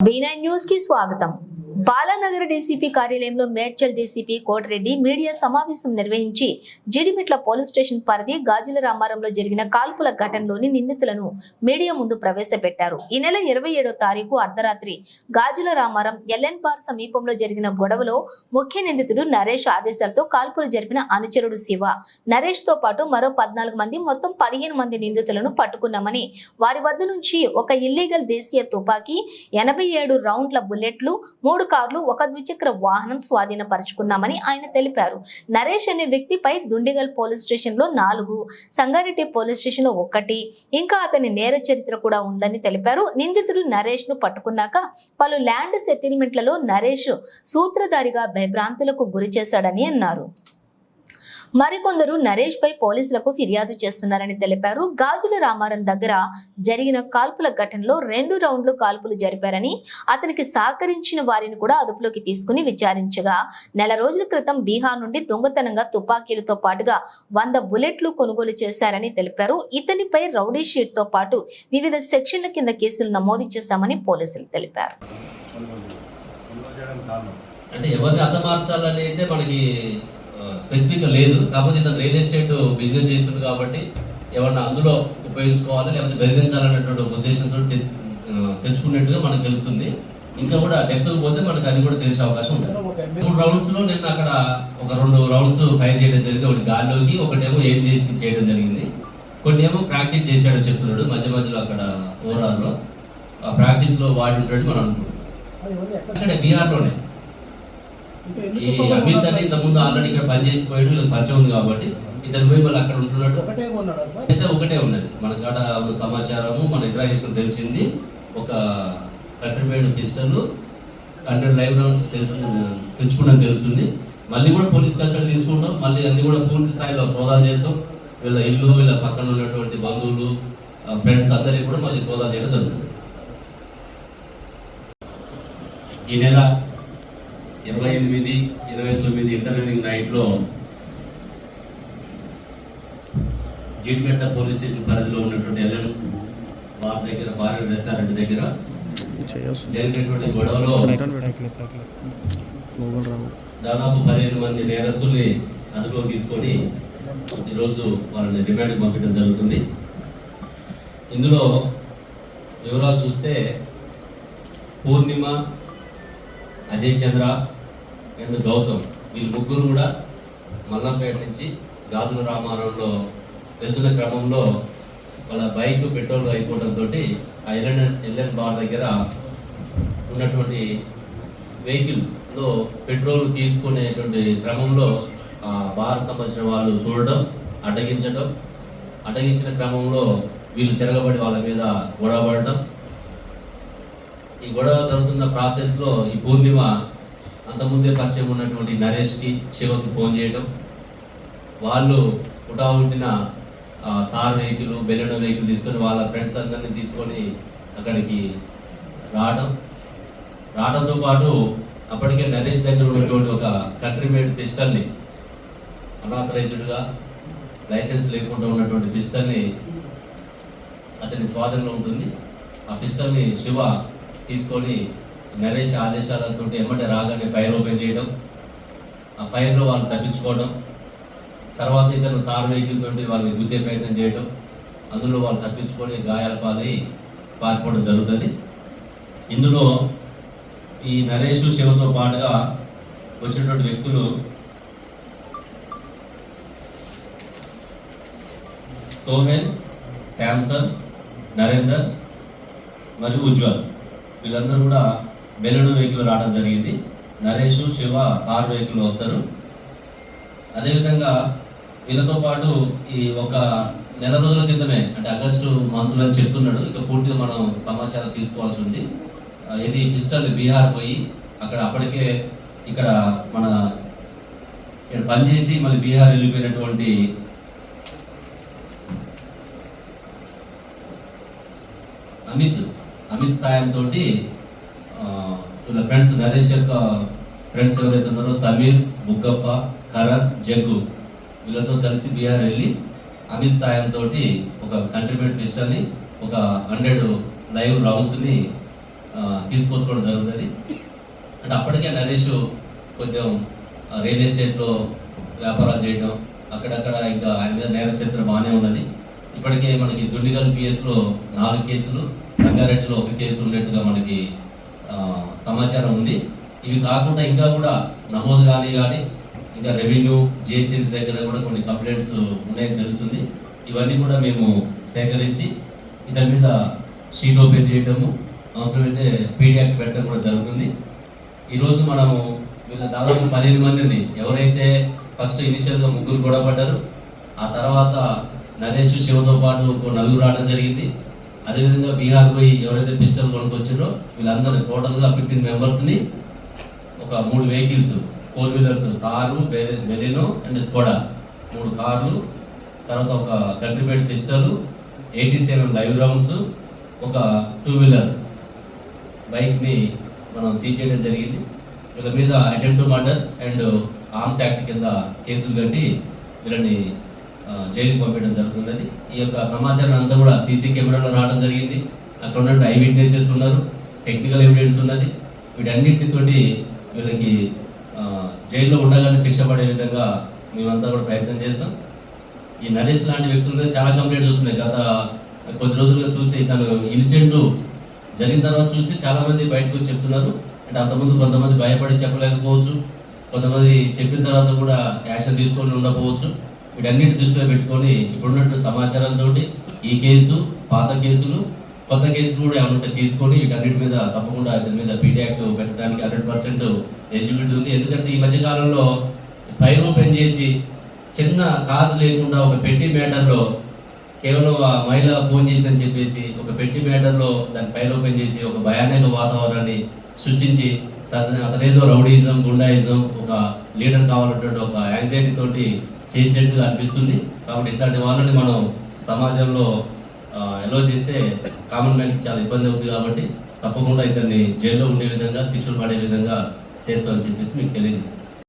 బీ9 news కి స్వాగతం Balanagar DCP కార్యాలయంలో మేడ్చల్ డీసీపీ కోటిరెడ్డి మీడియా సమావేశం నిర్వహించి జిడిమిట్ల పోలీస్ స్టేషన్ పరిధి గాజుల రామారంలో జరిగిన కాల్పుల ఘటనలోని నిందితులను మీడియా ముందు ప్రవేశపెట్టారు. ఈ నెల ఇరవై ఏడో తారీఖు అర్ధరాత్రి గాజుల రామారం ఎల్ఎన్ బార్ సమీపంలో జరిగిన గొడవలో ముఖ్య నిందితుడు నరేష్ ఆదేశాలతో కాల్పులు జరిపిన అనుచరుడు శివ. నరేష్తో పాటు మరో పద్నాలుగు మంది మొత్తం పదిహేను మంది నిందితులను పట్టుకున్నామని వారి వద్ద నుంచి ఒక ఇల్లీగల్ దేశీయ తుపాకీ ఎనభై ఏడు రౌండ్ల బుల్లెట్లు మూడు కార్లు ఒక ద్విచక్ర వాహనం స్వాధీనపరుచుకున్నామని ఆయన తెలిపారు. నరేష్ అనే వ్యక్తిపై దుండిగల్ పోలీస్ స్టేషన్లో నాలుగు సంగారెడ్డి పోలీస్ స్టేషన్లో ఒకటి ఇంకా అతని నేర చరిత్ర కూడా ఉందని తెలిపారు. నిందితుడు నరేష్ను పట్టుకున్నాక పలు ల్యాండ్ సెటిల్మెంట్లలో నరేష్ సూత్రధారిగా భయభ్రాంతులకు గురి చేశాడని అన్నారు. మరికొందరు నరేష్ పై పోలీసులకు ఫిర్యాదు చేస్తున్నారని తెలిపారు. గాజుల రామారం దగ్గర జరిగిన కాల్పుల ఘటనలో రెండు రౌండ్లు కాల్పులు జరిపారని అతనికి సహకరించిన వారిని కూడా అదుపులోకి తీసుకుని విచారించగా నెల రోజుల క్రితం బీహార్ నుండి దొంగతనంగా తుపాకీలతో పాటుగా వంద బుల్లెట్లు కొనుగోలు చేశారని తెలిపారు. ఇతనిపై రౌడీ షీట్తో పాటు వివిధ సెక్షన్ల కింద కేసులు నమోదు చేశామని పోలీసులు తెలిపారు. అంటే ఎవరిని హతమార్చాలని అయితే మనకి స్పెసిఫిక్ లేదు. కాకపోతే ఇతను రియల్ ఎస్టేట్ బిజినెస్ చేస్తుంది కాబట్టి ఎవరిని అందులో ఉపయోగించుకోవాలి లేకపోతే బెదిరించాలనేటువంటి ఒక ఉద్దేశంతో తెచ్చుకున్నట్టుగా మనకు తెలుస్తుంది. ఇంకా కూడా డెప్త్ పోతే మనకు అది కూడా తెలిసే అవకాశం ఉంటుంది. మూడు రౌండ్స్లో నిన్న అక్కడ ఒక రెండు రౌండ్స్ ఫైర్ చేయడం జరిగింది. ఒకటి గాల్లోకి ఒకటేమో ఏం చేసి చేయడం జరిగింది. కొన్ని ఏమో ప్రాక్టీస్ చేశాడు చెప్తున్నాడు మధ్య మధ్యలో అక్కడ ఓవరాల్లో ఆ ప్రాక్టీస్లో వాడి ఉంటాడు మనం అనుకుంటున్నాం. అక్కడ బీహార్లోనే ఈ అమిత్ అని ఇంత ముందు ఆల్రెడీ ఇక్కడ పనిచేసిపోయాడు వీళ్ళకి పరిచయం ఉంది కాబట్టి ఇతను పోయి వాళ్ళు అక్కడ సార్? అయితే ఒకటే ఉన్నది. మన కాడ సమాచారము మన ఇంట్రాక్షన్ తెలిసింది. ఒక కంట్రిబ్యూట్ పిస్టల్ హండ్రెడ్ లైవ్ రౌండ్స్ తెలుసు తెచ్చుకున్నది తెలుస్తుంది. మళ్ళీ కూడా పోలీస్ కస్టడీ తీసుకుంటాం. మళ్ళీ అన్ని కూడా పూర్తి స్థాయిలో సోదాలు చేస్తాం. వీళ్ళ ఇల్లు వీళ్ళ పక్కన ఉన్నటువంటి బంధువులు ఫ్రెండ్స్ అందరికీ కూడా మళ్ళీ సోదాలు చేయడం జరుగుతుంది. ఈ నెల ఇరవై ఎనిమిది నైట్లో జీడిమెట్ట పోలీస్ స్టేషన్ పరిధిలో ఉన్నటువంటి ఎల్ఎన్ బార్ దగ్గర బార్ రెస్టారెంట్ దగ్గర జరిగినటువంటి గొడవలో దాదాపు పదిహేను మంది నేరస్తుల్ని అదుపులో తీసుకొని ఈరోజు వాళ్ళని రిమాండ్ పంపించడం జరుగుతుంది. ఇందులో వివరాలు చూస్తే పూర్ణిమ అజయ్ చంద్ర అండ్ గౌతమ్. వీళ్ళు ముగ్గురు కూడా మల్లంపేట నుంచి గాజుల రామారంలో వెళ్తున్న క్రమంలో వాళ్ళ బైక్ పెట్రోల్ అయిపోవడంతో ఆ ఎల్ఎన్ ఎల్ఎన్ బార్ దగ్గర ఉన్నటువంటి వెహికల్లో పెట్రోల్ తీసుకునేటువంటి క్రమంలో ఆ బార్ సంబంధించిన వాళ్ళు చూడడం అడ్డగించడం. అడ్డగించిన క్రమంలో వీళ్ళు తిరగబడి వాళ్ళ మీద గొడవ పడడం ఈ గొడవ జరుగుతున్న ప్రాసెస్లో ఈ పూర్ణిమ అంతకుముందే పరిచయం ఉన్నటువంటి నరేష్కి శివకి ఫోన్ చేయడం వాళ్ళు పుటా ఉంటిన ఆ, వెహికల్ బెలెనో వెహికల్ తీసుకొని వాళ్ళ ఫ్రెండ్స్ అందరినీ తీసుకొని అక్కడికి రావడం రావడంతో పాటు అప్పటికే నరేష్ దగ్గర ఉన్నటువంటి ఒక కంట్రీ మేడ్ పిస్టల్ని అనాథరైజ్డ్గా లైసెన్స్ లేకుండా ఉన్నటువంటి పిస్టల్ని అతని స్వాధీనంలో ఉంటుంది. ఆ పిస్టల్ని శివ తీసుకొని నరేష్ ఆదేశాలతో ఏమంటే రాగానే ఫైర్ ఓపెన్ చేయడం ఆ ఫైర్లో వాళ్ళు తప్పించుకోవడం తర్వాత ఇతను తారు వెహికల్ తోటి వాళ్ళని గుద్దే ప్రయత్నం చేయడం అందులో వాళ్ళు తప్పించుకొని గాయాల పాలై పారిపోవడం జరుగుతుంది. ఇందులో ఈ నరేష్ శివతో పాటుగా వచ్చినటువంటి వ్యక్తులు సోహెల్ శాంసంగ్ నరేందర్ మరియు ఉజ్వల్. వీళ్ళందరూ కూడా బెలూన్ వెహికల్ రావడం జరిగింది. నరేష్ శివ కార్ వెహికల్ వస్తారు. అదేవిధంగా వీళ్ళతో పాటు ఈ ఒక నెల రోజుల క్రితమే అంటే ఆగస్టు మంత్లో అని చెప్తున్నాడు. ఇక పూర్తిగా మనం సమాచారం తీసుకోవాల్సి ఉంది. ఇది పిస్టల్ బీహార్ పోయి అక్కడ అప్పటికే ఇక్కడ మన ఇక్కడ పనిచేసి మళ్ళీ బీహార్ వెళ్ళిపోయినటువంటి అమిత్ అమిత్ సాయంతో వీళ్ళ ఫ్రెండ్స్ నరేష్ యొక్క ఫ్రెండ్స్ ఎవరైతే ఉన్నారో సమీర్ బుగ్గప్ప కరణ్ జగ్గు వీళ్ళతో కలిసి బీహార్ వెళ్ళి అమిత్ సాయంతో ఒక కంట్రిబ్యూట్ పిస్టల్ని ఒక హండ్రెడ్ లైవ్ రౌండ్స్ని తీసుకొచ్చుకోవడం జరుగుతుంది. అంటే అప్పటికే నరేష్ కొంచెం రియల్ ఎస్టేట్లో వ్యాపారాలు చేయడం అక్కడక్కడ ఇంకా ఆయన మీద నేర చరిత్ర బాగానే ఉన్నది. ఇప్పటికే మనకి దుండిగల్ పిఎస్లో నాలుగు కేసులు సంగారెడ్డిలో ఒక కేసు ఉన్నట్టుగా మనకి సమాచారం ఉంది. ఇవి కాకుండా ఇంకా కూడా నమోదు కానీ కానీ ఇంకా రెవెన్యూ జిహెచ్ఎంసీ దగ్గర కూడా కొన్ని కంప్లైంట్స్ ఉన్నాయని తెలుస్తుంది. ఇవన్నీ కూడా మేము సేకరించి ఇతని మీద షీట్ ఓపెన్ చేయడము అవసరమైతే పీడియాక్ పెట్టడం కూడా జరుగుతుంది. ఈరోజు మనము వీళ్ళ దాదాపు పదిహేను మందిని ఎవరైతే ఫస్ట్ ఇనిషియల్గా ముగ్గురు గొడవపడ్డారు ఆ తర్వాత నరేష్ శివతో పాటు ఒక నలుగురు రావడం జరిగింది. అదేవిధంగా బీహార్ పోయి ఎవరైతే పిస్టల్ వీళ్ళందరూ టోటల్గా ఫిఫ్టీన్ మెంబర్స్ని ఒక మూడు వెహికల్స్ ఫోర్ వీలర్స్ కారు బె- బెలినో అండ్ స్కోడా. మూడు కార్లు తర్వాత ఒక కంట్రీపేట్ pistol eighty seven live rounds ఒక టూ వీలర్ బైక్ని మనం సీజ్ చేయడం జరిగింది. వీళ్ళ మీద attempt murder and arms act కింద కేసులు కట్టి వీళ్ళని ఆ, జైలుకి పంపించడం జరుగుతున్నది. ఈ యొక్క సమాచారం అంతా కూడా సీసీ కెమెరాలో రావడం జరిగింది. అక్కడ ఉన్న ఐ విట్నెసెస్ ఉన్నారు. టెక్నికల్ ఎవిడెన్స్ ఉన్నది. వీటన్నిటితోటి వీళ్ళకి జైల్లో ఉండగానే శిక్ష పడే విధంగా మేమంతా కూడా ప్రయత్నం చేస్తాం. ఈ నరేష్ లాంటి వ్యక్తుల మీద చాలా కంప్లైంట్స్ వస్తున్నాయి. గత కొద్ది రోజులుగా చూసి తను ఇన్సిడెంట్ జరిగిన తర్వాత చూసి చాలామంది బయటకు చెప్తున్నారు. అంటే అంతకుముందు కొంతమంది భయపడి చెప్పలేకపోవచ్చు. కొంతమంది చెప్పిన తర్వాత కూడా యాక్షన్ తీసుకొని ఉండకపోవచ్చు. వీటన్నిటి దృష్టిలో పెట్టుకొని ఇప్పుడున్నట్టు సమాచారంతో ఈ కేసు పాత కేసులు కొత్త కేసులు కూడా ఏమంటే తీసుకొని వీటన్నిటి మీద తప్పకుండా దీని మీద పీటీ యాక్ట్ పెట్టడానికి హండ్రెడ్ పర్సెంట్ ఎలిజిబిలిటీ ఉంది. ఎందుకంటే ఈ మధ్యకాలంలో ఫైర్ ఓపెన్ చేసి చిన్న కాజు లేకుండా ఒక పెట్టి మ్యాటర్లో కేవలం ఆ మహిళ ఫోన్ చేసిందని చెప్పేసి ఒక పెట్టి మ్యాటర్లో దాన్ని ఫైర్ ఓపెన్ చేసి ఒక భయానక వాతావరణాన్ని సృష్టించి అతనేదో రౌడీజం గుండాయిజం ఒక లీడర్ కావాలన్నటువంటి ఒక యాంగ్జైటీ తోటి చేసినట్టుగా అనిపిస్తుంది. కాబట్టి ఇట్లాంటి వాళ్ళని మనం సమాజంలో ఎలా చేస్తే కామన్ మ్యాన్కి చాలా ఇబ్బంది అవుతుంది కాబట్టి తప్పకుండా ఇతన్ని జైల్లో ఉండే విధంగా శిక్షలు పడే విధంగా చేస్తామని చెప్పేసి మీకు తెలియజేస్తాం